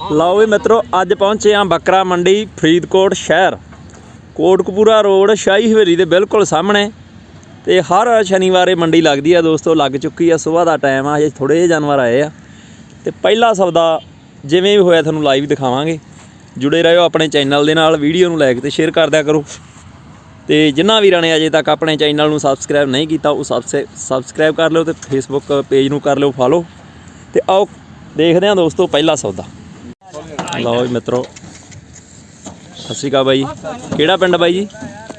ਲਓ ਵੀ ਮਿੱਤਰੋ, ਅੱਜ ਪਹੁੰਚੇ ਆ ਬੱਕਰਾ ਮੰਡੀ, ਫਰੀਦਕੋਟ ਸ਼ਹਿਰ। ਕੋਟਕਪੂਰਾ ਰੋਡ, ਸ਼ਾਹੀ ਹਵੇਲੀ ਦੇ ਬਿਲਕੁਲ ਸਾਹਮਣੇ। ਤੇ ਹਰ ਸ਼ਨੀਵਾਰ ਇਹ ਮੰਡੀ ਲੱਗਦੀ ਆ ਦੋਸਤੋ, ਲੱਗ ਚੁੱਕੀ ਆ, ਸਵੇਰ ਦਾ ਟਾਈਮ ਆ, ਹਜੇ ਥੋੜੇ ਜਿਹੇ ਜਾਨਵਰ ਆਏ ਆ। ਤੇ ਪਹਿਲਾ ਸੌਦਾ ਜਿਵੇਂ ਵੀ ਹੋਇਆ ਤੁਹਾਨੂੰ ਲਾਈਵ ਦਿਖਾਵਾਂਗੇ। ਜੁੜੇ ਰਹੋ ਆਪਣੇ ਚੈਨਲ ਦੇ ਨਾਲ, ਵੀਡੀਓ ਨੂੰ ਲਾਈਕ ਤੇ ਸ਼ੇਅਰ ਕਰ ਦਿਆ ਕਰੋ। ਤੇ ਜਿਨ੍ਹਾਂ ਵੀਰਾਂ ਨੇ ਅਜੇ ਤੱਕ ਆਪਣੇ ਚੈਨਲ ਨੂੰ ਸਬਸਕ੍ਰਾਈਬ ਨਹੀਂ ਕੀਤਾ, ਉਹ ਸਬਸੇ ਸਬਸਕ੍ਰਾਈਬ ਕਰ ਲਿਓ ਤੇ ਫੇਸਬੁੱਕ ਪੇਜ ਨੂੰ ਕਰ ਲਿਓ ਫਾਲੋ ਤੇ ਆਓ, ਦੇਖਦੇ ਹਾਂ ਦੋਸਤੋ, ਪਹਿਲਾ ਸੌਦਾ। ਲਓ ਜੀ ਮਿੱਤਰੋ। ਸਤਿ ਸ਼੍ਰੀ ਅਕਾਲ ਬਾਈ। ਜੀ ਕਿਹੜਾ ਪਿੰਡ ਬਾਈ ਜੀ?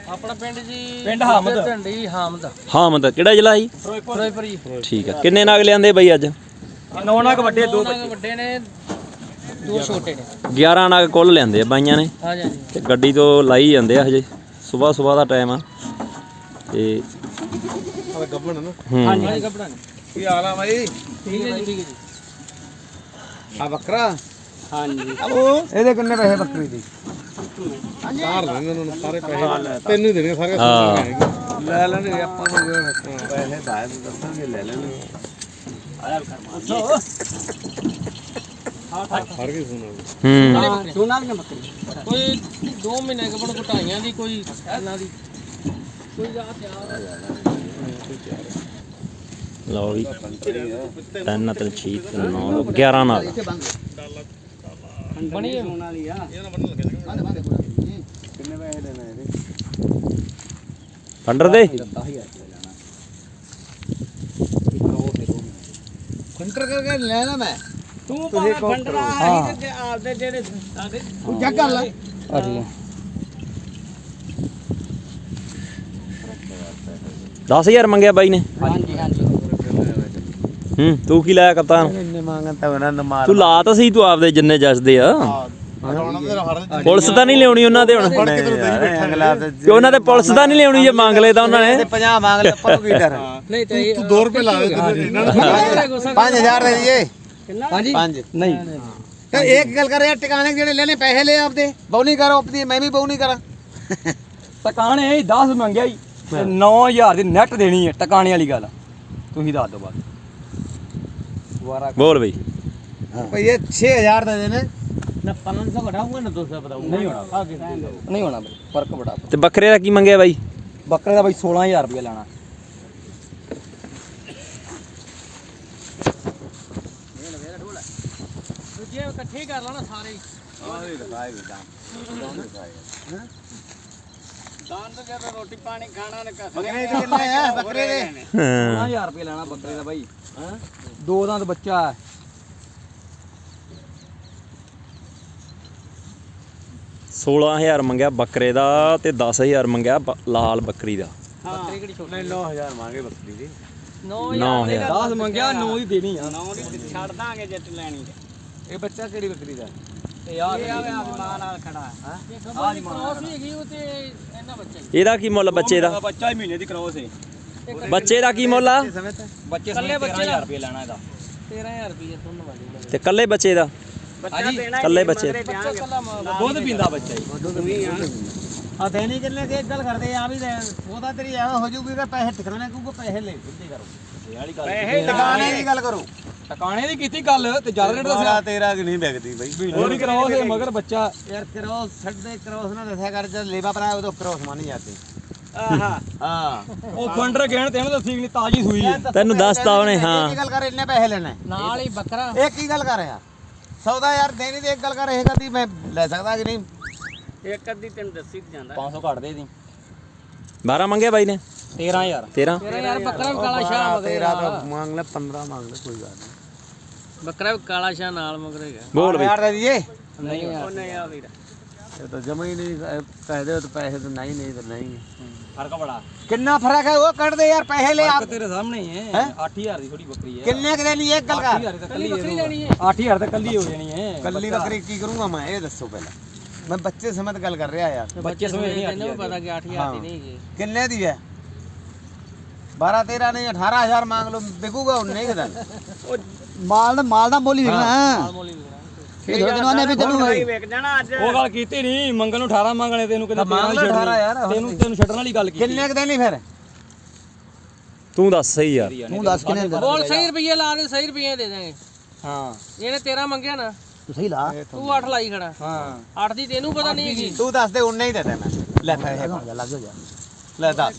ਆਪਣਾ ਪਿੰਡ ਜੀ ਪਿੰਡ ਹਾਮਦ। ਢੰਡੀ ਹਾਮਦ। ਹਾਂ ਮਤਲਬ ਕਿਹੜਾ ਜ਼ਿਲ੍ਹਾ ਜੀ? ਫਿਰੋਜ਼ਪੁਰ ਜੀ। ਠੀਕ ਆ। ਕਿੰਨੇ ਨਾਗ ਲਿਆਂਦੇ ਬਾਈ ਅੱਜ? ਨੌ ਨਾਗ ਵੱਡੇ ਦੋ ਵੱਡੇ ਨੇ ਦੋ ਛੋਟੇ ਨੇ। 11 ਨਾਗ ਕੁੱਲ ਲਿਆਂਦੇ ਆ ਬਾਈਆਂ ਨੇ। ਹਾਂ ਜੀ ਤੇ ਗੱਡੀ ਤੋਂ ਲਾਈ ਜਾਂਦੇ ਆ ਹਜੇ। ਸਵੇਰ ਸਵੇਰ ਦਾ ਟਾਈਮ ਆ। ਤੇ ਗੱਬਣ ਨਾ। ਹੂੰ। ਹਾਂ ਜੀ ਕੱਪੜਾ ਨੇ ਕੀ ਹਾਲ ਆ ਬਾਈ? ਠੀਕ ਹੈ ਜੀ ਠੀਕ ਹੈ ਜੀ। ਆ ਬੱਕਰਾ ਹਾਂਜੀ। ਇਹਦੇ ਕਿੰਨੇ ਪੈਸੇ ਬੱਕਰੀ ਦੇ? ਚਾਰ ਲੈਣੇ ਉਹਨਾਂ ਨੂੰ ਸਾਰੇ ਪੈਸੇ। ਤੈਨੂੰ ਹੀ ਦੇਣੇ ਸਾਰੇ ਹਾਂ। ਲੈ ਲੈਣਗੇ ਆਪਾਂ ਨੂੰ ਪੈਸੇ ਦਾਇ ਦੱਸਾਂਗੇ ਲੈ ਲੈਣਗੇ। ਫੜ। ਕੇ ਸੁਣਾ ਹੂੰ। ਦੋਨਾਂ ਦੀਆਂ ਬੱਕਰੀ? ਕੋਈ 2 ਮਹੀਨੇ ਕੱਪੜ ਘਟਾਈਆਂ ਦੀ ਕੋਈ ਇਹਨਾਂ ਦੀ। ਕੋਈ ਜਾ ਤਿਆਰ ਲਓ ਵੀ ਤਿੰਨ ਤਿੰਨ ਛੇ ਤਿੰਨ ਨੌ 11 ਨਾਗ ਬਣੀ ਹੈ ਕਿੰਨੇ ਪੈਸੇ ਦੇਣੇ ਇਹਦੇ? ਪੰਡਰ ਦੇ। ਕੰਟਰ ਕਰਕੇ ਲੈਣਾ ਮੈਂ। ਤੂੰ ਭਾਵੇਂ ਫੰਡਰਾ ਹੈ। ਤੇ ਆਪਦੇ ਜਿਹੜੇ ਸਾਡੇ ਚੱਕ ਕਰ ਲੈ। ਦਸ 10000 ਮੰਗਿਆ ਬਾਈ ਨੇ। ਹਾਂਜੀ ਹਾਂਜੀ। ਹੂੰ ਤੂੰ ਕੀ ਲਾਇਆ ਕਪਤਾਨ? ਇੰਨੇ ਤਾਂ ਉਹਨਾਂ ਨੇ ਮਾਰ ਤੂੰ ਲਾ ਤਾਂ ਸਹੀ ਤੂੰ ਆਪਦੇ ਜਿੰਨੇ ਜੱਜਦੇ ਆ। ਪੁਲਿਸ ਤਾਂ ਨਹੀਂ ਲਿਆਉਣੀ ਉਹਨਾਂ ਦੇ ਹੁਣ। ਕਿ ਉਹਨਾਂ ਦੇ ਪੁਲਿਸ ਤਾਂ ਨਹੀਂ ਲਿਆਉਣੀ ਜੇ ਮੰਗ ਲਏ ਤਾਂ ਉਹਨਾਂ ਨੇ। 50 ਮੰਗ ਲੈ ਆਪਾਂ ਨੂੰ ਕੀ ਡਰ? ਨਹੀਂ ਤੇ ਇਹ 2 ਰੁਪਏ ਲਾ ਦੇ ਇਹਨਾਂ ਨੂੰ 5000 ਦੇ ਦਈਏ ਕਿੰਨਾ? ਹਾਂਜੀ 5 ਨਹੀਂ। ਤੇ ਇੱਕ ਗੱਲ ਕਰ ਯਾਰ ਟਿਕਾਣੇ ਜਿਹੜੇ ਲੈਣੇ ਪੈਸੇ ਲੈ ਆਪਦੇ। ਬਹੁ ਨਹੀਂ ਕਰੋ ਆਪਦੀ ਮੈਂ ਵੀ ਬਹੁ ਨਹੀਂ ਕਰਾਂ। ਟਕਾਣੇ 10 ਮੰਗਿਆ ਹੀ ਤੇ 9000 ਦੀ ਨੈਟ ਦੇਣੀ ਹੈ ਟਕਾਣੇ ਵਾਲੀ ਗੱਲ ਤੁਸੀਂ ਦੱਸ ਦਿਓ ਬਸ। ਬੋਲ ਬਈ। ਭਈ ਇਹ 6000 ਦੇ ਦੇਣੇ। ਨਾ 500 ਘਟਾਉਂਗਾ ਨਾ 200 ਬਤਾਉਂਗਾ ਨਹੀਂ ਹੋਣਾ ਨਹੀਂ ਹੋਣਾ ਬਈ ਫ਼ਰਕ ਬੜਾ ਤੇ ਬੱਕਰੇ ਦਾ ਕੀ ਮੰਗਿਆ ਬਾਈ? ਬੱਕਰੇ ਦਾ ਬਈ 16000 ਰੁਪਏ ਲੈਣਾ। ਦੂਜੇ ਇਕੱਠੇ ਕਰ ਲੈਣਾ ਸਾਰੇ ਦਾਨ ਤਾਂ ਜਦੋਂ ਰੋਟੀ ਪਾਣੀ ਖਾਣਾ ਨੇ ਬੱਕਰੇ ਦੇ ਕਿੰਨੇ ਆ? ਬੱਕਰੇ ਦੇ? ਹਾਂ। 16000 ਰੁਪਏ ਲੈਣਾ ਬੱਕਰੇ ਦਾ ਬਾਈ। ਹਾਂ? ਦੋ ਦੰਦ ਬੱਚਾ ਹੈ। 16000 ਮੰਗਿਆ ਬੱਕਰੇ ਦਾ ਤੇ 10000 ਮੰਗਿਆ ਬ- ਲਾਲ ਬੱਕਰੀ ਦਾ। ਬੱਕਰੀ ਕਿਹੜੀ ਛੋਟੀ ਨਹੀਂ 9000 ਮੰਗੇ ਬੱਕਰੀ ਦੀ। 9000 10 ਮੰਗਿਆ 9 ਦੀ ਦੇਣੀ ਆ। ਨੌ ਦੀ ਛੱਡ ਦਾਂਗੇ ਜੱਟ ਲੈਣੀ। ਇਹ ਬੱਚਾ ਕਿਹੜੀ ਬੱਕਰੀ ਦਾ ਤੇ ਯਾਰ ਇਹ ਆਵੇ ਆਪ ਮਾਂ ਨਾਲ ਖੜਾ ਹੈ ਹਾਂ? ਜੀ ਮਾਂ ਵੀ ਹੈਗੀ ਉਹ ਤੇ ਇਹਨਾਂ ਬੱਚੇ ਇਹਦਾ ਕੀ ਮੁੱਲ ਬੱਚੇ ਦਾ? ਬੱਚਾ ਹੀ ਮਹੀਨੇ ਦੀ ਕ੍ਰੋਸ ਹੈ ਬੱਚੇ ਦਾ ਕੀ ਮੁੱਲ ਆ? ਬੱਚੇ ਇਕੱਲੇ ਬੱਚੇ 13000 ਰੁਪਏ ਲੈਣਾ ਇਹਦਾ। 13000 ਰੁਪਏ ਤੁਹਾਨੂੰ ਵਾਜੂਗਾ ਤੇ ਕੱਲੇ ਬੱਚੇ ਦਾ? ਬੱਚਾ ਦੇਣਾ ਇਕੱਲੇ ਬੱਚੇ ਬੱਚਾ ਕੱਲਾ ਦੁੱਧ ਪੀਂਦਾ ਬੱਚਾ ਹੀ। ਆ ਦੇਣੀ ਕਿੰਨੇ ਦੀ? ਇੱਕ ਗੱਲ ਕਰਦੇ ਆ ਵੀ ਦੇ ਉਹਦਾ ਤੇਰੀ ਐ ਹੋ ਜੂਗੀ ਕਿ ਪੈਸੇ ਟਿਕਾਣੇ ਕੋ ਪੈਸੇ ਲੈ ਸਿੱਧੀ ਕਰੋ। ਇਹ ਵਾਲੀ ਗੱਲ ਪੈਸੇ ਟਿਕਾਣੇ ਦੀ ਗੱਲ ਕਰੋ। ਟਕਾਣੇ ਦੀ ਕੀਤੀ ਗੱਲ ਤੇ ਜ਼ਿਆਦਾ ਰੇਟ ਦੱਸਿਆ। ਤੇਰਾ ਕਿ ਨਹੀਂ ਵਿਕਦੀ ਬਈ। ਮਹੀਨੇ ਦੀ ਕ੍ਰੋਸ ਹੈ ਮਗਰ ਬੱਚਾ। ਯਾਰ ਕਰੋ ਛੱਡੇ ਕਰੋਸ ਨਾ ਦੱਸਿਆ ਕਰ ਜਦ ਲੇਵਾ ਪਰ ਉਹ ਕਰੋਸ ਮੰਨ ਜਾਂਦੇ। ਆਹਾ। ਹਾਂ। ਉਹ ਫੰਡਰ ਕਹਿਣ ਤੈਨੂੰ ਦੱਸੀ ਨਹੀਂ ਤਾਜੀ ਸੂਈ ਹੈ ਤੈਨੂੰ ਦੱਸਤਾ ਉਹਨੇ ਹਾਂ। ਹੀ ਗੱਲ ਕਰ ਇੰਨੇ ਪੈਸੇ ਲੈਣੇ। ਨਾਲ ਹੀ ਬੱਕਰਾ। ਇੱਕ ਹੀ ਗੱਲ ਕਰ ਰਿਹਾ ਸੌਦਾ ਯਾਰ ਦੇਣੀ ਤੇ ਇੱਕ ਗੱਲ ਕਰ ਇਹ ਕਰਦੀ ਮੈਂ ਲੈ ਸਕਦਾ ਕਿ ਨਹੀਂ? ਇੱਕ ਅੱਧੀ ਤੈਨੂੰ ਦੱਸੀ ਤੇ ਜਾਂਦਾ। 500 ਘੱਟ ਦੇ ਦੀ। 12 ਮੰਗਿਆ ਬਾਈ ਨੇ? 13000 13 ਤੇਰਾ? ਯਾਰ ਬੱਕਰਾ ਵੀ ਕਾਲਾ ਸ਼ਾਹ ਮਗਰ ਤੇਰਾ ਤਾਂ ਮੰਗ ਲੈ 15 ਮੰਗ ਲੈ ਕੋਈ ਗੱਲ ਨਹੀਂ। ਬੱਕਰਾ ਵੀ ਕਾਲਾ ਸ਼ਾਹ ਨਾਲ ਮਗਰ ਹੈਗਾ। ਬੋਲ ਬਈ। ਯਾਰ ਦੇ ਦਈਏ ਨਹੀਂ ਉਹ ਨਹੀਂ ਆ ਵੀਰ। ਇਹ ਤਾਂ ਜਮਾ ਹੀ ਨਹੀਂ ਕਹਿ ਦੇ ਤਾਂ ਪੈਸੇ ਤਾਂ ਨਹੀਂ ਨਹੀਂ ਤਾਂ ਨਹੀਂ। ਫ਼ਰਕ ਬੜਾ। ਕਿੰਨਾ ਫ਼ਰਕ ਹੈ? ਉਹ ਕੱਢ ਦੇ ਯਾਰ ਪੈਸੇ ਲੈ ਆਪ। ਤੇਰੇ ਸਾਹਮਣੇ ਹੀ ਹੈ। 8000 ਦੀ ਥੋੜੀ ਬੱਕਰੀ ਹੈ। ਕਿੰਨੇ ਕਿ ਦੇਣੀ ਇੱਕ ਗੱਲ ਕਰ? 8000 ਤਾਂ ਕੱਲੀ ਬੱਕਰੀ ਲੈਣੀ ਹੈ। 8000 ਤਾਂ ਕੱਲੀ ਹੋ ਜਾਣੀ ਹੈ। ਕੱਲੀ ਬੱਕਰੀ ਕੀ ਕਰੂੰਗਾ ਮੈਂ? ਇਹ ਦੱਸੋ ਪਹਿਲਾਂ। ਮੈਂ ਬੱਚੇ ਸਮੇਤ ਗੱਲ ਕਰ ਰਿਹਾ ਯਾਰ। ਬੱਚੇ ਸਮੇਤ ਨਹੀਂ ਤੈਨੂੰ ਵੀ ਪਤਾ ਕਿ 8000 ਦੀ ਨਹੀਂ ਹੈਗੀ। ਕਿੰਨੇ ਦੀ ਹੈ? 12 13 ਨਹੀਂ 18000 ਮੰਗ ਲਓ ਵਿਕੂਗਾ ਉਹ ਨਹੀਂ ਕਿਦਾਂ ਮਾਲ ਦਾ ਮਾਲ ਦਾ ਮੁੱਲ ਹੀ ਵਿਕਣਾ ਮਾਲ ਮੋਲੀ ਵਿਕਣਾ ਇਹ ਥੋੜੇ ਦਿਨਾਂ ਨੇ ਵੀ ਤੈਨੂੰ ਵੇਖ ਜਾਣਾ ਅੱਜ। ਉਹ ਗੱਲ ਕੀਤੀ ਨਹੀਂ ਮੰਗਣ ਨੂੰ 18 ਮੰਗਣੇ ਤੈਨੂੰ ਕਿਤੇ ਮੰਗ ਲਓ 18 ਯਾਰ, ਤੈਨੂੰ ਤੈਨੂੰ ਛੱਡਣ ਵਾਲੀ ਗੱਲ ਕੀਤੀ। ਕਿੰਨੇ ਕਿ ਦੇਣੀ ਫਿਰ? ਤੂੰ ਦੱਸ ਸਹੀ ਯਾਰ। ਤੂੰ ਦੱਸ ਕਿੰਨੇ ਦਾ ਬੋਲ ਸਹੀ ਰੁਪਏ ਲਾ ਦੇ ਸਹੀ ਰੁਪਏ ਦੇ ਦਾਂਗੇ ਹਾਂ। ਇਹਨੇ 13 ਮੰਗਿਆ ਨਾ। ਤੂੰ ਸਹੀ ਲਾ। ਤੂੰ 8 ਲਾਈ ਖੜਾ। ਹਾਂ। 8 ਦੀ ਤੈਨੂੰ ਪਤਾ ਨਹੀਂ ਹੈਗੀ। ਤੂੰ ਦੱਸ ਦੇ ਉਨੇ ਹੀ ਦੇ ਦੇ ਮੈਂ ਲੈ ਹੋ ਜਾ ਲੱਗ ਹੋ ਜਾ ਲੈ ਦੱਸ।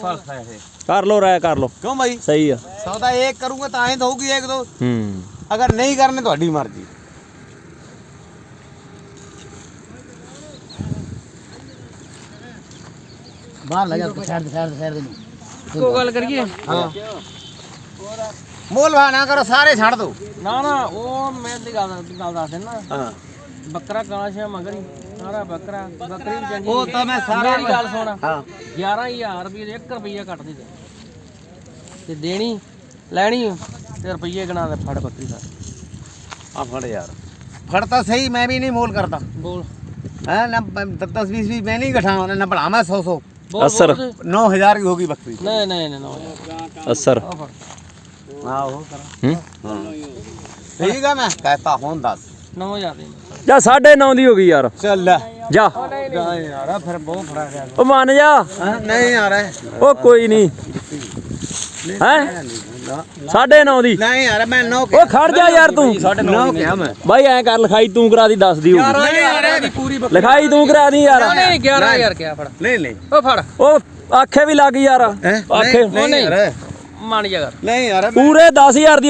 ਫੜ ਪੈਸੇ ਕਰ ਲੋ ਰਾਇ ਕਰ ਲੋ। ਕਿਉਂ ਭਾਈ ਸਹੀ ਆ। ਸੌਦਾ ਇੱਕ ਕਰੂੰਗਾ ਤਾਂ ਹੀ ਦਊਗੀ ਇੱਕ ਦੋ। ਹੂੰ। ਅਗਰ ਨਹੀਂ ਕਰਨੇ ਤੁਹਾਡੀ ਮਰਜ਼ੀ। ਬਾਹਰ ਲੱਗ ਜਾ ਸਾਈਡ ਸਾਈਡ ਸਾਈਡ ਦੇ ਨੂੰ। ਕੋ ਗੱਲ ਕਰੀਏ? ਹਾਂ। ਮੋਲ ਭਾ ਨਾ ਕਰੋ ਸਾਰੇ ਛੱਡ ਦੋ। ਨਾ ਨਾ ਉਹ ਮੈਂ ਦੀ ਗੱਲ ਗੱਲ ਦੱਸ ਦਿੰਦਾ। ਹਾਂ। ਬੱਕਰਾ ਕਾਲਾ ਸ਼ਾ ਮਗਰੀ ਸਾਰਾ ਬੱਕਰਾ ਬੱਕਰੀ ਵੀ ਚੰਗੀ ਉਹ ਤਾਂ ਮੈਂ ਸਾਰਾ ਮੇਰੀ ਗੱਲ ਸੁਣ। ਹਾਂ। 11000 ਰੁਪਏ ਦੇ 1 ਰੁਪਿਆ ਕੱਟ ਦੇ ਤੇ ਦੇਣੀ ਲੈਣੀ ਤੇ ਰੁਪਏ ਗਣਾ ਦੇ ਫੜ ਬੱਕਰੀ ਦਾ। ਆ ਫੜ ਯਾਰ। ਫੜ ਤਾਂ ਸਹੀ ਮੈਂ ਵੀ ਨਹੀਂ ਮੋਲ ਕਰਦਾ। ਬੋਲ। ਹੈ ਨਾ 10 20 ਵੀ ਮੈਂ ਨਹੀਂ ਘਟਾਉਣਾ ਨਾ ਬੜਾ ਮੈਂ 100 100 ਅਸਰ। 9000 ਦੀ ਹੋਗੀ ਬੱਕਰੀ। ਨਹੀਂ ਨਹੀਂ ਨਹੀਂ ਅਸਰ। ਆਹੋ ਕਰ ਹੂੰ? ਠੀਕ ਆ ਮੈਂ ਕਹਤਾ ਹੁਣ ਦੱਸ। 9000 ਦੀ। ਜਾ 9:30 ਦੀ ਹੋ ਗਈ ਯਾਰ। ਚੱਲ ਜਾ। ਉਹ ਮੰਨ ਜਾ। ਨਹੀਂ ਯਾਰਾ ਉਹ ਕੋਈ ਨਹੀਂ ਹੈ? 9:30 ਦੀ। ਨਹੀਂ ਯਾਰ ਮੈਂ 9 ਉਹ ਖੜ ਜਾ ਯਾਰ ਤੂੰ। 9 ਕਿਹਾ ਮੈਂ। ਬਾਈ ਐ ਕਰ ਲਿਖਾਈ ਤੂੰ ਕਰਾ ਦੀ 10 ਦੀ ਹੋਊਗੀ ਲਿਖਾਈ ਤੂੰ ਕਰਾ ਦੀ ਯਾਰ। ਨਹੀਂ 11 ਯਾਰ ਕਿਹਾ ਫੜ। ਨਹੀਂ ਨਹੀਂ। ਉਹ ਫੜ। ਉਹ ਆਖੇ ਵੀ ਲੱਗ ਯਾਰ। ਆਖੇ ਨਹੀਂ ਮੰਨ ਜਾ ਕਰ। ਨਹੀਂ ਯਾਰ ਮੈਂ- ਪੂਰੇ 10000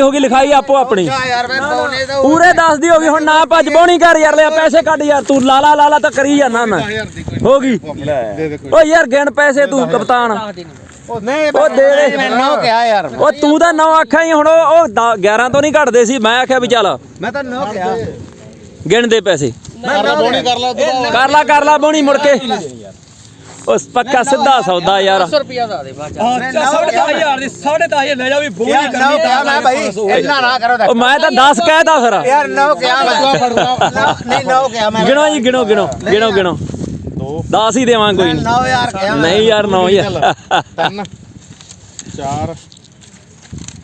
ਤੋਂ ਨਹੀਂ। ਘਟਦੇ ਸੀ ਮੈਂ ਆਖਿਆ ਵੀ ਚੱਲ। ਗਿਣ ਦੇ ਪੈਸੇ। ਮੈਂ ਕਰ ਲਾ ਉਸ ਪੱਕਾ ਸਿੱਧਾ ਸੌਦਾ ਯਾਰ। 500 ਰੁਪਿਆ ਦਾ ਦੇ ਬਾਜਾ 10000 ਦੀ। 10000 ਲੈ ਜਾ ਵੀ ਬੋਲੀ ਯਾਰ ਨਾ ਮੈਂ ਭਾਈ ਇੰਨਾ ਨਾ ਕਰੋ ਉਹ ਮੈਂ ਤਾਂ 10 ਕਹਿਦਾ ਫਿਰ। ਯਾਰ ਨੋ ਕਿਆ ਮੈਂ। ਨਹੀਂ ਨੋ ਕਿਆ ਮੈਂ। ਗਿਣੋ ਜੀ ਗਿਣੋ ਗਿਣੋ ਗਿਣੋ ਗਿਣੋ। 10 ਹੀ ਦੇਵਾਂ ਕੋਈ ਨਹੀਂ। ਨੋ ਯਾਰ ਕਿਆ ਨਹੀਂ ਯਾਰ ਨੋ ਯਾਰ 3 4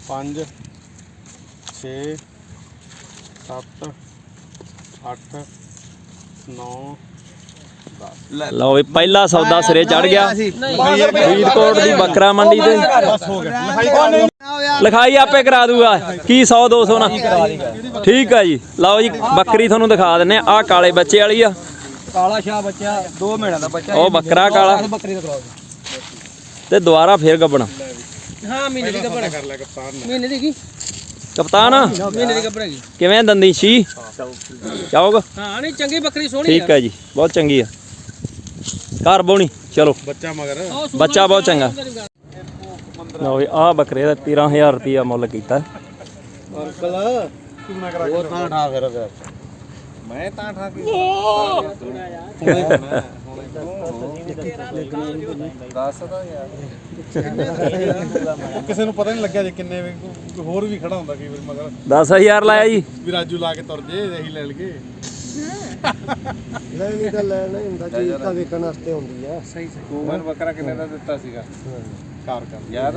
5 6 7 8 9 ਲਓ ਵੀ ਪਹਿਲਾ ਸੌਦਾ ਸਿਰੇ ਚੜ ਗਿਆ। ਫਰੀਦਕੋਟ ਦੀ ਬੱਕਰਾ ਮੰਡੀ ਤੇ। ਲਿਖਾਈ ਆਪੇ ਕਰਾ ਦੂਗਾ। ਕੀ 100 200 ਨਾ। ਠੀਕ ਆ ਜੀ। ਲਓ ਜੀ ਬੱਕਰੀ ਤੁਹਾਨੂੰ ਦਿਖਾ ਦਿੰਨੇ ਆ। ਕਾਲੇ ਬੱਚੇ ਵਾਲੀ ਆ। ਕਾਲਾ ਸ਼ਾਹ ਬੱਚਾ 2 ਮਹੀਨਾ ਦਾ ਬੱਚਾ। ਉਹ ਬੱਕਰਾ ਕਾਲਾ। ਤੇ ਦੁਬਾਰਾ ਫੇਰ ਗੱਬਣਾ। ਕਪਤਾਨ। ਕਿਵੇਂ ਦੰਦੀ ਛੀ? ਚੌਗ ਹਾਂ ਨਹੀਂ ਚੰਗੀ ਬੱਕਰੀ ਸੋਹਣੀ ਠੀਕ ਆ ਜੀ। ਬਹੁਤ ਚੰਗੀ ਆ। ਘਰ ਬੋਣੀ ਚਲੋ। ਬੱਚਾ ਮਗਰ। ਬੱਚਾ ਬਹੁਤ ਚੰਗਾ। ਲਓ ਵੀ ਆਹ ਬੱਕਰੇ ਦਾ 13000 ਰੁਪਿਆ ਮੁੱਲ ਕੀਤਾ। ਅੰਕਲ ਕਿਸੇ ਨੂੰ ਪਤਾ ਨਹੀਂ ਲੱਗਿਆ ਜੇ ਕਿੰਨੇ ਹੋਰ ਵੀ ਖੜਾ ਹੁੰਦਾ ਕਈ ਵਾਰ ਮਗਰ। 10000 ਲਾਇਆ ਜੀ। ਵੀ ਰਾਜੂ ਲਾ ਕੇ ਤੁਰ ਜੇ ਅਸੀਂ ਲੈ ਲਗੇ ਲੈਣੀ ਤਾਂ ਲੈਣਾ ਹੀ ਹੁੰਦਾ ਚੀਜ਼ ਤਾਂ ਵੇਖਣ ਵਾਸਤੇ ਹੁੰਦੀ ਆ। ਸਹੀ ਸਹੀ। ਤੂੰ ਬੱਕਰਾ ਕਿੰਨੇ ਦਾ ਦਿੱਤਾ ਸੀਗਾ? ਕਾਰ ਕਰ ਯਾਰ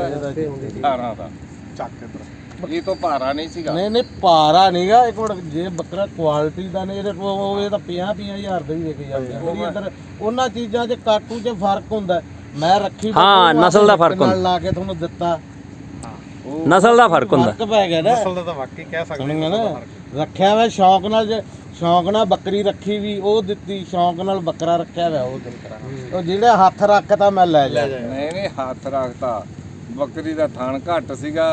ਧਾਰਾਂ ਦਾ। ਚੱਕ ਇਧਰ। ਇਹ ਤੋਂ ਭਾਰਾ ਨਹੀਂ ਸੀਗਾ। ਨਹੀਂ ਨਹੀਂ ਭਾਰਾ ਨਹੀਂਗਾ। ਇੱਕ ਮਿੰਟ ਜੇ ਬੱਕਰਾ ਕੁਆਲਿਟੀ ਦਾ ਨਹੀਂ ਇਹਦੇ ਕੋਲ ਉਹ ਇਹ ਤਾਂ 50 50000 ਦਾ ਹੀ ਦੇ ਕੇ ਜਾਂਦੇ ਆ। ਇਧਰ ਉਹਨਾਂ ਚੀਜ਼ਾਂ 'ਚ ਕਾਟੂ 'ਚ ਫ਼ਰਕ ਹੁੰਦਾ। ਮੈਂ ਰੱਖੀ ਹਾਂ ਨਸਲ ਦਾ ਫ਼ਰਕ ਹੁੰਦਾ। ਲਾ ਕੇ ਤੁਹਾਨੂੰ ਦਿੱਤਾ। ਨਸਲ ਦਾ ਫ਼ਰਕ ਹੁੰਦਾ। ਫ਼ਰਕ ਪੈ ਗਿਆ ਨਾ। ਅਸਲ ਦਾ ਤਾਂ ਵਾਕਈ ਕਹਿ ਸਕਦੇ ਸੁਣੀਆਂ ਨਾ? ਰੱਖਿਆ ਵਾ ਸ਼ੌਕ ਨਾਲ ਜੇ ਸ਼ੌਕ ਨਾਲ ਬੱਕਰੀ ਰੱਖੀ ਵੀ ਉਹ ਦਿੱਤੀ ਸ਼ੌਕ ਨਾਲ ਬੱਕਰਾ ਰੱਖਿਆ ਵਾ ਉਹ ਦਿੱਤਾ ਉਹ ਜਿਹੜੇ ਹੱਥ ਰੱਖਤਾ ਮੈਂ ਲੈ ਜਾ ਨਹੀਂ ਨਹੀਂ ਹੱਥ ਰੱਖਤਾ। ਬੱਕਰੀ ਦਾ ਥਣ ਘੱਟ ਸੀਗਾ।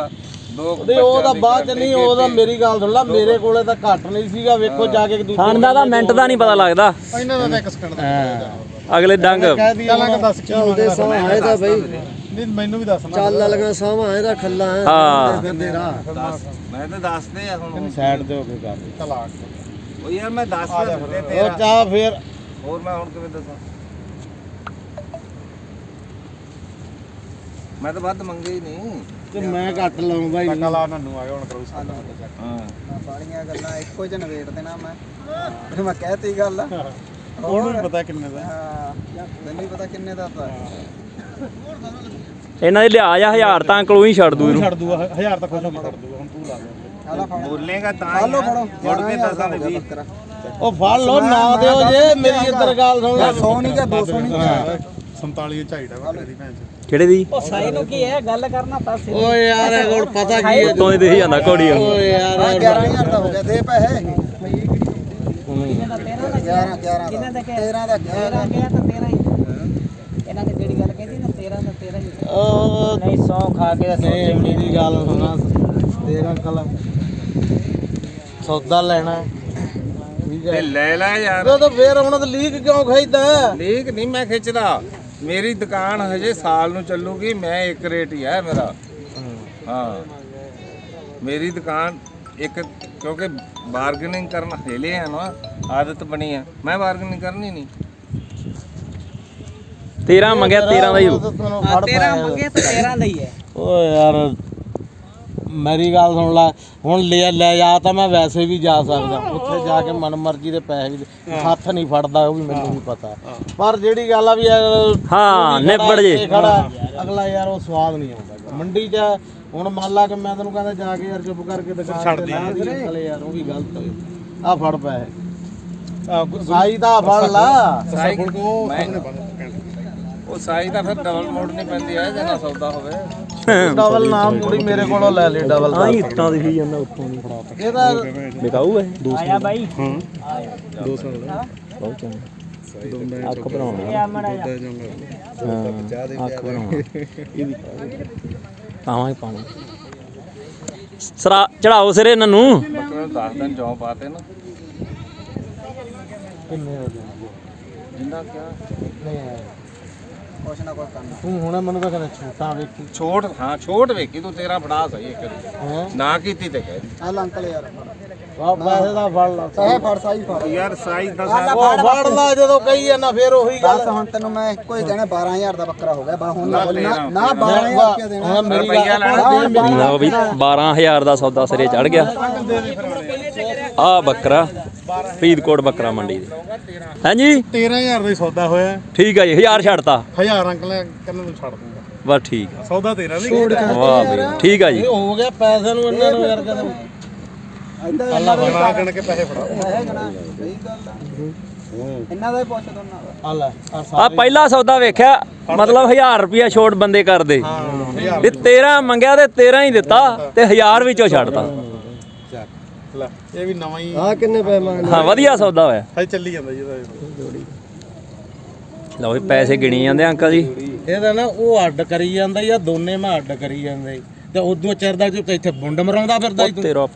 ਨਹੀਂ ਉਹ ਤਾਂ ਦੀ ਬਾਅਦ ਚ ਨਹੀਂ ਉਹ ਤਾਂ। ਮੇਰੀ ਗੱਲ ਸੁਣ ਲੈ ਮੇਰੇ ਕੋਲੇ ਤਾਂ ਘੱਟ ਨਹੀਂ ਸੀਗਾ। ਵੇਖੋ ਜਾ ਕੇ ਦੂਜੇ ਖਾਣ ਦਾ ਤਾਂ ਮਿੰਟ ਦਾ ਨਹੀਂ ਪਤਾ ਲੱਗਦਾ। ਇਹਨਾਂ ਦਾ ਤਾਂ ਇੱਕ ਸਕਿੰਟ ਦਾ ਅਗਲੇ ਡੰਗ। ਕਹਿ ਦੀ ਦੱਸ ਕੀ ਮੰਗਦਾ ਆਏ ਤਾਂ ਬਈ। ਨਹੀਂ ਮੈਨੂੰ ਵੀ ਦੱਸਣਾ ਚੱਲ ਲਗਾ ਸਾਵਾ ਇਹਦਾ ਖੱਲਾ ਹਾਂ। ਫਿਰਦੇ ਰਾਹ ਮੈਂ ਤਾਂ ਦੱਸਦੇ ਆ ਹੁਣ। ਸਾਈਡ ਤੇ ਹੋ ਕੇ ਕਰ ਤਲਾਕ ਉਹ ਯਾਰ ਮੈਂ ਦੱਸ ਆ ਜਾ ਦਿੰਦੇ ਫਿਰ। ਉਹ ਚਾ ਫੇਰ। ਹੋਰ ਮੈਂ ਹੁਣ ਕਿਵੇਂ ਦੱਸਾਂ? ਮੈਂ ਤਾਂ ਵੱਧ ਮੰਗੇ ਹੀ ਨਹੀਂ। ਤੇ ਮੈਂ ਘੱਟ ਲਾਉਂਦਾ ਹੀ ਟੱਕਾ ਲਾ ਨੰਨੂ ਆ ਗਿਆ ਹੁਣ ਕਰੂ ਸਾਡਾ ਹਾਂ। ਬਾਲੀਆਂ ਗੱਲਾਂ ਇੱਕੋ ਜਿਹਾ ਨਵੇੜ ਦੇਣਾ ਮੈਂ। ਮੈਂ ਕਹਿਤੀ ਗੱਲ। ਉਹਨੂੰ ਵੀ ਪਤਾ ਕਿੰਨੇ ਦਾ ਹਾਂ। ਤੈਨੂੰ ਪਤਾ ਕਿੰਨੇ ਦਾ ਤਾਂ। ਇਹਨਾਂ ਦੀ ਲਿਹਾਜ਼ ਆ ਹਜ਼ਾਰ ਤਾਂ ਅੰਕਲ ਉਹੀ ਛੱਡ ਦੂ ਇਹਨੂੰ। ਛੱਡ ਦੂਗਾ ਹਜ਼ਾਰ ਤਾਂ ਖੁਸ਼ ਹੋ ਕੇ ਛੱਡ ਦੂਗਾ ਹੁਣ ਤੂੰ ਲਾ ਲੈ ਬੋਲੇਗਾ ਤਾਂ ਹੀ ਆ। ਮੁੜ ਕੇ ਦੱਸਾਂ ਦੇ ਵੀ ਉਹ ਫੜ ਲੋ ਨਾ ਦਿਓ ਜੇ ਮੇਰੀ ਇੱਧਰ ਗੱਲ ਸੁਣ ਲੈ। 100 ਨਹੀਂ ਕਿ 200 ਨਹੀਂ 47 ਝਾਈੜਾ ਬੱਕਰੇ ਦੀ ਭੈਣ ਚ। ਕਿਹੜੇ ਦੀ? ਸਾਈ ਨੂੰ ਕੀ ਹੈ? ਗੱਲ ਕਰਨਾ ਪਾਸੇ ਓਏ ਯਾਰ ਇਹ ਕੋਲ ਪਤਾ ਕੀ ਹੈ? ਉੱਤੋਂ ਦੀ ਦੇਹੀ ਜਾਂਦਾ ਘੋੜੀ ਓਏ ਯਾਰ 11000 ਦਾ ਹੋ ਗਿਆ ਦੇ ਪੈਸੇ। 11 11 ਕਿੰਨਾ ਦਾ 13 ਦਾ। 13 ਗਿਆ ਤਾਂ 13 ਹੀ ਇਹਨਾਂ ਨੇ ਜਿਹੜੀ ਗੱਲ ਕਹਿੰਦੀ ਨਾ 13 ਦਾ 13 ਹੀ ਉਹ ਨਹੀਂ 100 ਖਾ ਕੇ ਨਹੀਂ ਮੇਰੀ ਗੱਲ ਸੁਣਾ ਤੇਰਾ ਕਲ ਸੌਦਾ ਲੈਣਾ। ਹੈ। ਠੀਕ ਤੇ ਹੈ ਲੈ ਲੈ ਯਾਰ। ਉਹ ਤਾਂ ਫੇਰ ਹੁਣ ਤਾਂ ਲੀਕ ਕਿਉਂ ਖਾਈਦਾ ਲੀਕ ਨਹੀਂ ਮੈਂ ਖਿੱਚਦਾ। ਮੇਰੀ ਦੁਕਾਨ ਹਜੇ ਸਾਲ ਨੂੰ ਚੱਲੂਗੀ ਮੈਂ ਇੱਕ ਰੇਟ ਹੀ ਹੈ ਮੇਰਾ। ਹਾਂ। ਮੇਰੀ ਦੁਕਾਨ ਇੱਕ ਕਿਉਂਕਿ ਬਾਰਗੇਨਿੰਗ ਕਰਨ ਹੇਲੇ ਆ ਨਾ ਆਦਤ ਬਣੀ ਆ। ਮੈਂ ਬਾਰਗੇਨਿੰਗ ਕਰਨੀ ਨਹੀਂ। 13 ਮੰਗਿਆ 13 ਦਾ ਹੀ ਹੋਊ। ਤੈਨੂੰ ਫੜ 13 ਮੰਗੇ ਤਾਂ 13 ਦਾ ਹੀ ਹੈ। ਓਏ ਯਾਰ ਮੇਰੀ ਗੱਲ ਸੁਣ ਲੈ ਹੁਣ ਲੈ ਲੈ ਜਾ ਤਾਂ ਮੈਂ ਵੈਸੇ ਵੀ ਜਾ ਸਕਦਾ। ਉੱਥੇ ਜਾ ਕੇ ਮਨਮਰਜ਼ੀ ਦੇ ਪੈਸੇ ਵੀ ਹੱਥ ਨਹੀਂ ਫੜਦਾ ਉਹ ਵੀ ਮੈਨੂੰ ਵੀ ਪਤਾ। ਪਰ ਜਿਹੜੀ ਗੱਲ ਆ ਵੀ ਯਾਰ ਹਾਂ, ਨਿਬੜ ਜੇ। ਖੜਾ, ਅਗਲਾ ਯਾਰ ਉਹ ਸਵਾਦ ਨਹੀਂ ਆਉਂਦਾ ਗਾ। ਮੰਡੀ 'ਚ ਹੁਣ ਮੰਨ ਲਾ ਕਿ ਮੈਂ ਤੈਨੂੰ ਕਹਿੰਦਾ ਜਾ ਕੇ ਯਾਰ ਚੁੱਪ ਕਰਕੇ ਦੁਕਾਨ ਛੱਡ ਦੇ। ਯਾਰ ਉਹ ਵੀ ਗਲਤ ਆ ਫੜ ਪੈਸੇ। ਸਾਈ ਦਾ ਫੜ ਲਾ। ਸਾਈ ਉਹ ਸਾਈ ਦਾ ਫਿਰ ਡਬਲ ਮੋੜ ਨਹੀਂ ਪੈਂਦੀ ਹੈ ਜੇ ਨਾ ਸੌਦਾ ਹੋਵੇ। ਡਬਲ ਨਾਮ ਕੁੜੀ ਮੇਰੇ ਕੋਲੋਂ ਲੈ ਲਈ ਡਬਲ ਦਾ ਇੱਟਾਂ ਦੀ ਹੀ ਜਾਂਦਾ ਉੱਤੋਂ ਦੀ। ਇਹਦਾ ਵਿਕਾਊ ਹੈ ਆਇਆ ਬਾਈ। ਬਹੁਤ ਚੰਗਾ। ਅੱਖ ਬਣਾਉਣੀ ਆ ਮੜਾ ਜਾ ਹਾਂ ਅੱਖ ਬਣਾਉਣਾ ਪਾਵਾਂਗੇ ਪਾਣੀ ਸਰਾ ਚੜਾਓ ਸਿਰੇ ਇਹਨਾਂ ਨੂੰ। ਬੱਕਰੇ ਨੂੰ 10 ਦਿਨ ਜੌਂ ਪਾਤੇ ਨਾ? ਕਿੰਨੇ ਹੋ ਗਏ? ਜਿੰਦਾ ਕਿਆ ਨਹੀਂ ਆਇਆ। ਕੁਛ ਨਾ ਕੁਛ ਕਰਨਾ। ਤੂੰ ਹੁਣ ਮੈਨੂੰ ਤਾਂ ਕਹਿੰਦਾ ਛੋਟਾ ਵੇਖੀ। ਛੋਟ ਹਾਂ ਛੋਟ ਵੇਖੀ ਤੂੰ ਤੇਰਾ ਫੜਾ ਸਹੀ ਇੱਕ ਵਾਰੀ। ਹੈ? ਨਾ ਕੀਤੀ ਤੇ ਕਹਿ ਆ ਅੰਕਲ ਯਾਰ। ਵਾ ਪੈਸੇ ਦਾ ਫੜ ਲਾ। ਸਹੇ ਫੜ ਸਾਈ ਫੜ। ਯਾਰ ਸਾਈ ਦਾ ਉਹ ਫੜ। ਲਾ ਜਦੋਂ ਕਹੀ ਜਾਂਦਾ ਫੇਰ ਉਹੀ ਗੱਲ। ਦੱਸ ਹੁਣ ਤੈਨੂੰ ਮੈਂ ਇੱਕੋ ਹੀ ਕਹਿਣਾ 12000 ਦਾ ਬੱਕਰਾ ਹੋ ਗਿਆ। ਬਾ ਹੁਣ ਨਾ ਬੋਲੀ, ਨਾ ਨਾ 12000 ਰੁਪਏ ਦੇਣਾ। ਮੇਰੀ ਗੱਲ ਲੈਣਾ। ਦੇ ਮੇਰੀ ਲਓ ਵੀ 12000 ਦਾ ਸੌਦਾ ਸਿਰੇ ਚੜ ਗਿਆ। ਆ ਬੱਕਰਾ ਫਰੀਦਕੋਟ ਬੱਕਰਾ ਮੰਡੀ ਦੇ। ਹਾਂਜੀ? 13000 ਦਾ ਹੀ ਸੌਦਾ ਹੋਇਆ। ਠੀਕ ਆ ਜੀ 1000 ਛੱਡਤਾ। ਹਜ਼ਾਰ ਅੰਕਲ ਕੰਨ ਨੂੰ ਛੱਡ ਦੂੰਗਾ ਬਸ ਠੀਕ ਆ। ਸੌਦਾ ਤੇਰਾ ਨਹੀਂ ਵਾਹ ਬਈ ਠੀਕ ਆ ਜੀ। ਇਹ ਹੋ ਗਿਆ ਪੈਸੇ ਨੂੰ ਇਹਨਾਂ ਨੂੰ ਯਾਰ ਕਦੇ। ਗਣਾ ਗਣ ਕੇ ਪੈਸੇ ਫੜਾ ਸਹੀ ਗੱਲ ਆ ਇਹਨਾਂ ਦਾ ਹੀ ਪੁੱਛ ਦੋ ਦਾ। ਆ ਪਹਿਲਾ ਸੌਦਾ ਵੇਖਿਆ ਮਤਲਬ 1000 ਰੁਪਿਆ ਛੋਟ ਬੰਦੇ ਕਰਦੇ। ਤੇ 13 ਮੰਗਿਆ ਤੇ 13 ਹੀ ਦਿੱਤਾ ਤੇ 1000 ਵਿੱਚੋਂ ਛੱਡਤਾ। ਲੈ। ਇਹ ਵੀ ਨਵਾਂ ਹੀ। ਆ ਕਿੰਨੇ ਪੈਸੇ ਮੰਗਦੇ? ਹਾਂ ਵਧੀਆ ਸੌਦਾ ਹੋਇਆ। ਹਜੇ ਚੱਲੀ ਜਾਂਦਾ ਜੀ ਇਹਦਾ ਲਓ ਵੀ ਪੈਸੇ ਗਿਣੀ ਜਾਂਦੇ ਅੰਕਲ ਜੀ। ਇਹਦਾ ਨਾ ਉਹ ਅੱਡ ਕਰੀ ਜਾਂਦਾ ਜਾਂ ਦੋਨੇ ਮੈਂ ਅੱਡ ਕਰੀ ਜਾਂਦੇ। ਤੇ ਉਦੋਂ ਚਿਰ ਦਾ ਜੋ ਇੱਥੇ ਬੁੰਡ ਮਰਾਉਂਦਾ ਫਿਰਦਾ ਸੀ ਤੂੰ। ਤੇਰਾ